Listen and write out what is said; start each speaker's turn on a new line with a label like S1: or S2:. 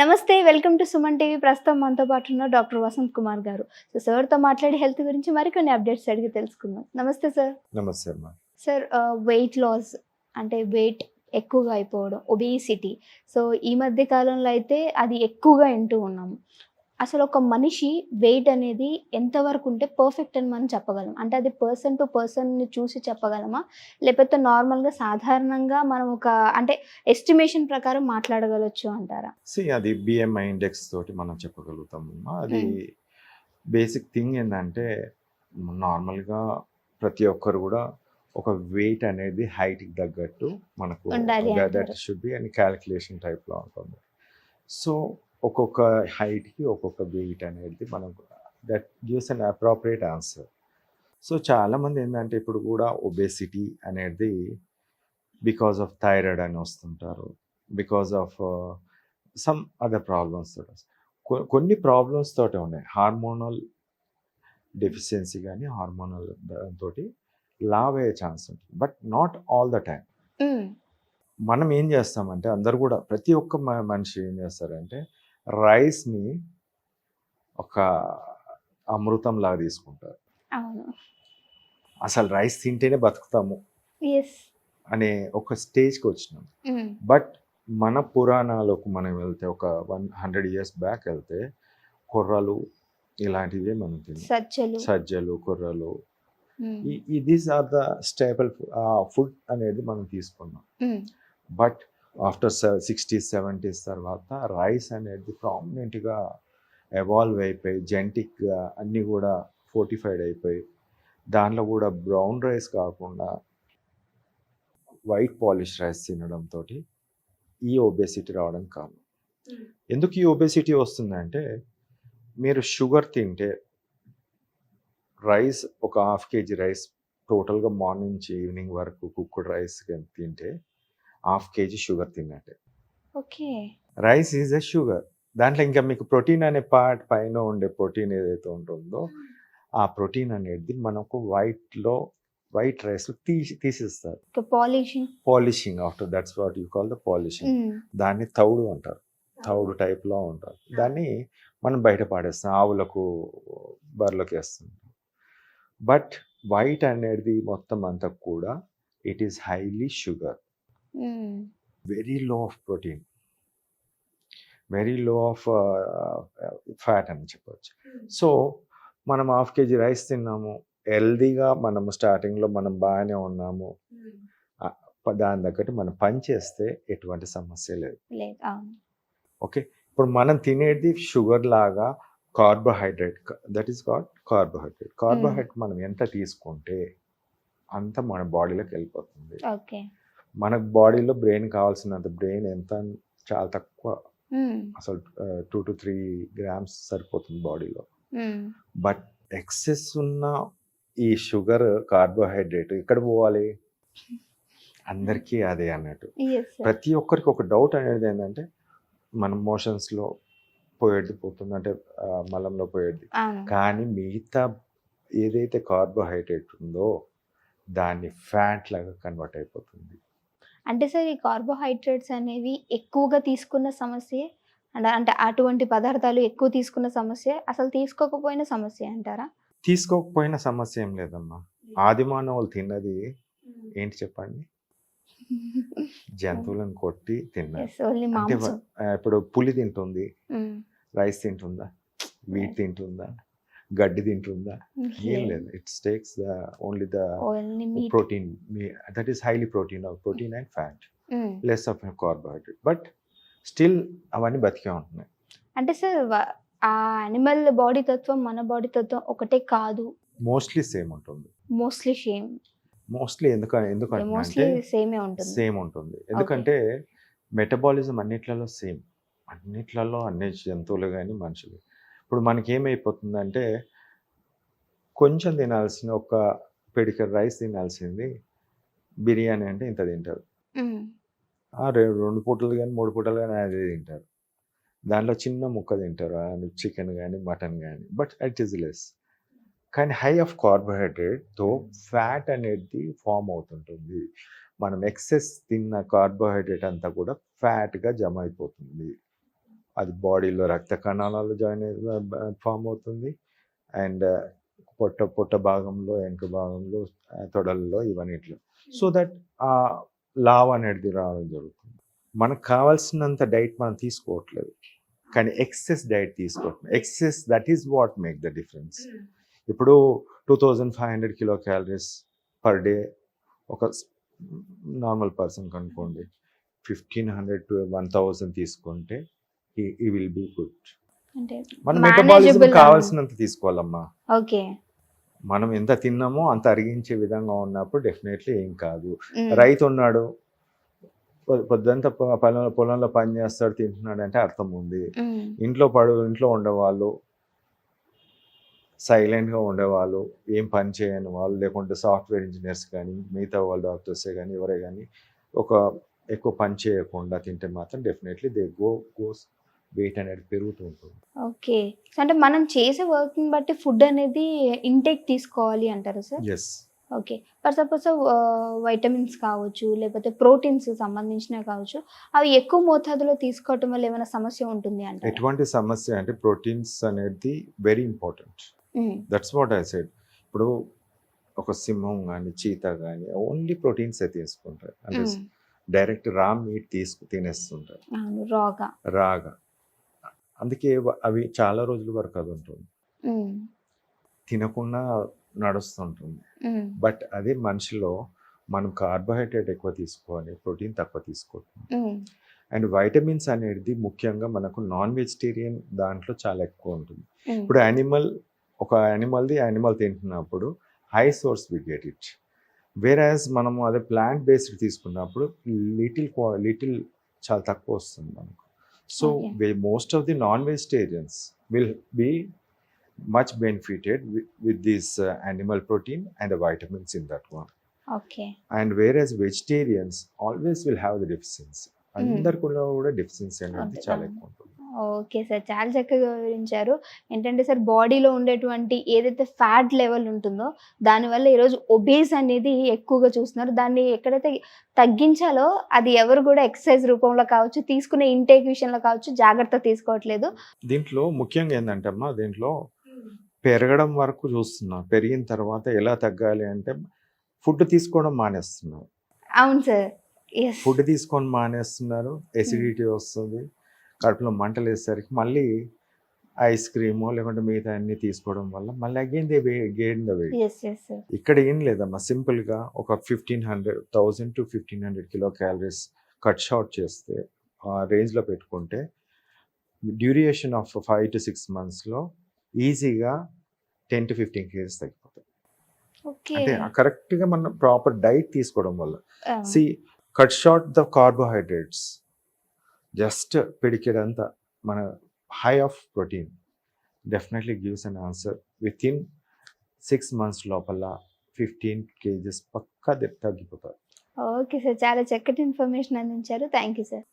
S1: నమస్తే welcome to Suman TV. ప్రస్తుతం మనతో పాటు ఉన్న డాక్టర్ వసంత్ కుమార్ గారు. సో సార్తో మాట్లాడి హెల్త్ గురించి మరికొన్ని అప్డేట్స్ అడిగి తెలుసుకుందాం. నమస్తే సార్.
S2: నమస్తే అమ్మా.
S1: సార్ వెయిట్ లాస్ అంటే వెయిట్ ఎక్కువగా అయిపోవడం ఒబేసిటీ సో ఈ మధ్య కాలంలో అయితే అది ఎక్కువగా వింటూ ఉన్నాము. అసలు ఒక మనిషి వెయిట్ అనేది ఎంతవరకు ఉంటే పర్ఫెక్ట్ అని మనం చెప్పగలం. అంటే అది పర్సన్ టు పర్సన్ని చూసి చెప్పగలమా? లేకపోతే నార్మల్గా సాధారణంగా మనం ఒక అంటే ఎస్టిమేషన్ ప్రకారం మాట్లాడగలచ్చు అంటారా?
S2: సి అది బిఎంఐ ఇండెక్స్ తోటి మనం చెప్పగలుగుతాం అమ్మా అది. బేసిక్ థింగ్ ఏంటంటే నార్మల్గా ప్రతి ఒక్కరు కూడా ఒక వెయిట్ అనేది హైట్కి తగ్గట్టు మనకు దట్. షుడ్ బి అని క్యాలిక్యులేషన్ టైప్లో ఉంటుంది. సో ఒక్కొక్క హైట్కి ఒక్కొక్క వెయిట్ అనేది మనం that gives an appropriate answer so చాలామంది ఏంటంటే ఇప్పుడు కూడా ఒబేసిటీ అనేది బికాస్ ఆఫ్ థైరాయిడ్ అని వస్తుంటారు because of some other problems తోటి కొన్ని ప్రాబ్లమ్స్ తోటి ఉన్నాయి. హార్మోనల్ డెఫిషియన్సీ కానీ హార్మోనల్ తోటి లావ్ అయ్యే ఛాన్స్ ఉంటుంది. But not all the time. మనం ఏం చేస్తామంటే అందరు కూడా ప్రతి ఒక్క మనిషి ఏం చేస్తారంటే రైస్ని ఒక అమృతం లాగా తీసుకుంటారు అసలు రైస్ తింటేనే బతుకుతాము అనే ఒక స్టేజ్కి వచ్చినాం. బట్ మన పురాణాలకు మనం వెళ్తే ఒక వన్ హండ్రెడ్ ఇయర్స్ బ్యాక్ వెళ్తే కుర్రలు ఇలాంటివే మనం తిన్నాం.
S1: సజ్జలు.
S2: కుర్రలు.
S1: మ్మ్.
S2: ఈ these are the staple food అనేది మనం తీసుకున్నాం.
S1: మ్మ్.
S2: బట్ ఆఫ్టర్ సిక్స్టీస్ సెవెంటీస్ తర్వాత రైస్ అనేది ప్రామినెంట్గా ఎవాల్వ్ అయిపోయి జెంటిక్గా అన్నీ కూడా ఫోర్టిఫైడ్ అయిపోయి దాంట్లో కూడా బ్రౌన్ రైస్ కాకుండా వైట్ పాలిష్ రైస్ తినడంతో ఈ ఒబేసిటీ రావడం కారణం. ఎందుకు ఈ ఒబేసిటీ వస్తుందంటే మీరు షుగర్ తింటే రైస్ ఒక హాఫ్ కేజీ రైస్ టోటల్గా మార్నింగ్ నుంచి ఈవినింగ్ వరకు కుక్కుడ్ రైస్ తింటే half KG sugar తిన్నట్టే.
S1: Okay.
S2: Rice is a sugar. దాంట్లో ఇంకా మీకు ప్రోటీన్ అనే పార్ట్ పైన ఉండే ప్రోటీన్ ఏదైతే ఉంటుందో ఆ ప్రోటీన్ అనేది మనకు వైట్లో వైట్ రైస్ తీసి తీసేస్తారు.
S1: Polishing.
S2: Polishing after that's what you call the polishing. దాన్ని తౌడు అంటారు. తౌడు టైప్లో ఉంటారు దాన్ని మనం బయట పాడేస్తాం ఆవులకు బర్రెలకు వేస్తాం. బట్ వైట్ అనేది మొత్తం అంతా కూడా it is highly sugar very low of protein very low of fat అని చెప్పొచ్చు. సో మనం హాఫ్ కేజీ రైస్ తిన్నాము. హెల్దీగా మనము స్టార్టింగ్లో మనం బాగానే ఉన్నాము. ప- దాని తగ్గట్టు మనం పని చేస్తే ఎటువంటి సమస్య లేదు. ఓకే? ఇప్పుడు మనం తినేది షుగర్ లాగా carbohydrate that is called carbohydrate carbohydrate మనం ఎంత తీసుకుంటే అంత మన బాడీలోకి వెళ్ళిపోతుంది.
S1: ఓకే
S2: మన బాడీలో బ్రెయిన్ కావాల్సినంత బ్రెయిన్ ఎంత చాలా తక్కువ అసలు టూ టు త్రీ గ్రామ్స్ సరిపోతుంది బాడీలో. బట్ ఎక్సెస్ ఉన్న ఈ షుగర్ కార్బోహైడ్రేట్ ఎక్కడ పోవాలి? అందరికీ అదే అన్నట్టు. ప్రతి ఒక్కరికి ఒక డౌట్ అనేది ఏంటంటే మన మోషన్స్లో పోయేది పోతుంది అంటే మలంలో పోయేది. కానీ మిగతా ఏదైతే కార్బోహైడ్రేట్ ఉందో దాన్ని ఫ్యాట్ లాగా కన్వర్ట్ అయిపోతుంది.
S1: అంటే సార్ ఈ కార్బోహైడ్రేట్స్ అనేవి ఎక్కువగా తీసుకున్న సమస్య. అండ్ అంటే అటువంటి పదార్థాలు ఎక్కువ తీసుకున్న సమస్య. అసలు తీసుకోకపోయిన సమస్య అంటారా?
S2: తీసుకోకపోయిన సమస్య ఏం లేదమ్మా. ఆదిమానవులు తిన్నది ఏంటి చెప్పండి? జంతువులను కొట్టి తిన్నారు ఆ, ఇప్పుడు పులి తింటుంది. రైస్ తింటుందా? వీట్ తింటుందా? గడ్డి తింటుందా? ఏం లేదు. It's takes the only the protein that is highly protein protein and fat less of carbohydrate but still అవన్నీ బతికే ఉంటున్నాయి.
S1: అంటే సార్ ఆ అనిమల్ బాడీ తత్వం మన బాడీ తత్వం ఒకటే కాదు.
S2: మోస్ట్లీ సేమ్ ఉంటుంది.
S1: మోస్ట్లీ సేమ్
S2: మోస్ట్లీ ఎందుకంటే ఎందుకంటే
S1: మోస్ట్లీ సేమే ఉంటుంది.
S2: సేమ్ ఉంటుంది. ఎందుకంటే మెటబాలిజం అన్నిట్లలో సేమ్ అన్నిట్లలో అన్ని జంతువులు కానీ మనుషులు. ఇప్పుడు మనకి ఏమైపోతుందంటే కొంచెం తినాల్సిన ఒక పిడికర్ రైస్ తినాల్సింది బిర్యానీ అంటే ఇంత తింటారు. రెండు పూటలు కానీ మూడు పూటలు కానీ అదే తింటారు. దాంట్లో చిన్న ముక్క తింటారు చికెన్ కానీ మటన్ కానీ బట్ ఇట్ ఈస్ లెస్. కానీ హై ఆఫ్ కార్బోహైడ్రేట్తో ఫ్యాట్ అనేది ఫామ్ అవుతుంటుంది. మనం ఎక్సెస్ తిన్న కార్బోహైడ్రేట్ అంతా కూడా ఫ్యాట్గా జమ అయిపోతుంది. అది బాడీలో రక్త కణాలలో జాయిన్ ఫామ్ అవుతుంది. అండ్ పొట్ట పొట్ట భాగంలో వెనుక భాగంలో తొడల్లో ఇవన్నిట్లో. సో దట్ ఆ లావ్ అనేది రావడం జరుగుతుంది. మనకు కావాల్సినంత డైట్ మనం తీసుకోవట్లేదు. కానీ ఎక్సెస్ డైట్ తీసుకోవట్లేదు. Excess that is what make the difference. ఇప్పుడు two thousand five hundred kilo calories per day ఒక normal person కనుకోండి fifteen hundred to one thousand తీసుకుంటే ఈ విల్ బీ గుడ్ మన మెటబాలిజం. కావాల్సినంత తీసుకోవాలమ్మా.
S1: ఓకే.
S2: మనం ఎంత తిన్నామో అంత అరిగించే విధంగా ఉన్నప్పుడు డెఫినెట్లీ ఏం కాదు. రైతు ఉన్నాడు పొద్దంతా పొలం- పొలంలో పని చేస్తాడు తింటున్నాడు అంటే అర్థం ఉంది. ఇంట్లో పడు ఇంట్లో ఉండేవాళ్ళు సైలెంట్గా ఉండేవాళ్ళు ఏం పని చేయని వాళ్ళు లేకుంటే సాఫ్ట్వేర్ ఇంజనీర్స్ కానీ మిగతా వాళ్ళు డాక్టర్సే కానీ ఎవరే కానీ ఒక ఎక్కువ పని చేయకుండా తింటే మాత్రం definitely they go goes weight అనేది పెరుగుతూ ఉంటుంది.
S1: ఓకే. అంటే మనం చేసే వర్క్ని బట్టి ఫుడ్ అనేది ఇంటేక్ తీసుకోవాలి అంటారు sir?
S2: Yes
S1: okay. For suppose vitamins కావచ్చు లేకపోతే ప్రోటీన్స్ సంబంధించినవి కావచ్చు అవి ఎక్కువ మోతాదులో తీసుకోవటం వల్ల ఏమైనా సమస్య ఉంటుంది అంటారు?
S2: ఎటువంటి సమస్య అంటే ప్రోటీన్స్ అనేది very important that's what I said ఇప్పుడు ఒక సింహం కానీ చీత కానీ ఓన్లీ ప్రోటీన్స్ తీసుకుంటారు. అంటే డైరెక్ట్ రా మీట్ తీసుకు తినేస్తుంటారు.
S1: రాగా
S2: రాగా అందుకే అవి చాలా రోజుల వరకు అది ఉంటుంది. తినకుండా నడుస్తుంటుంది. బట్ అదే మనిషిలో మనం కార్బోహైడ్రేట్ ఎక్కువ తీసుకోవాలి ప్రోటీన్ తక్కువ తీసుకోవాలి అండ్ వైటమిన్స్ అనేది ముఖ్యంగా మనకు నాన్ వెజిటేరియన్ దాంట్లో చాలా ఎక్కువ ఉంటుంది. ఇప్పుడు యానిమల్ ఒక యానిమల్ది యానిమల్ తింటున్నప్పుడు high source we get it. Whereas మనము అదే ప్లాంట్ బేస్డ్ తీసుకున్నప్పుడు లిటిల్ లిటిల్ చాలా తక్కువ వస్తుంది మనకు. So
S1: Okay.
S2: Most of the non vegetarians will be much benefited with this animal protein and vitamins in that one
S1: okay
S2: and whereas vegetarians always will have the deficiency అందరికి కూడా deficiency అనేది
S1: Okay.
S2: చాలా ఎక్కువ ఉంటుంది.
S1: Okay sir. చాలా చక్కగా వివరించారు. ఏంటంటే సార్ బాడీలో ఉండేటువంటి ఏదైతే ఫ్యాట్ లెవెల్ ఉంటుందో దానివల్ల ఈరోజు ఒబేస్ అనేది ఎక్కువగా చూస్తున్నారు. దాన్ని ఎక్కడైతే తగ్గించాలో అది ఎవరు కూడా ఎక్సర్సైజ్ రూపంలో కావచ్చు తీసుకునే ఇంటేక్ విషయంలో కావచ్చు జాగ్రత్త తీసుకోవట్లేదు.
S2: దీంట్లో ముఖ్యంగా ఏంటంటే అమ్మా దీంట్లో పెరగడం వరకు చూస్తున్నాం. పెరిగిన తర్వాత ఎలా తగ్గాలి అంటే ఫుడ్ తీసుకోవడం మానేస్తున్నారు.
S1: అవును సార్.
S2: ఫుడ్ తీసుకొని మానేస్తున్నారు. ఎసిడిటీ వస్తుంది. కడుపులో మంటలు వేసేసరికి మళ్ళీ ఐస్ క్రీమో లేకుంటే మిగతా అన్ని తీసుకోవడం వల్ల మళ్ళీ again they gain the weight ఇక్కడ ఏం లేదమ్మా సింపుల్గా ఒక fifteen hundred thousand to fifteen hundred kilo calories cut short చేస్తే ఆ రేంజ్లో పెట్టుకుంటే duration of five to six మంత్స్లో ఈజీగా టెన్ టు ఫిఫ్టీన్ కేజీస్ తగ్గిపోతాయి. అంటే కరెక్ట్గా మనం ప్రాపర్ డైట్ తీసుకోవడం వల్ల. See cut short the carbohydrates just పిడికెడంతా మన high of protein definitely gives an answer with in six months లోపల ఫిఫ్టీన్ కేజెస్ పక్కా తగ్గిపోతారు
S1: ఓకే సార్ చాలా చక్కటి ఇన్ఫర్మేషన్ అందించారు. Thank you sir.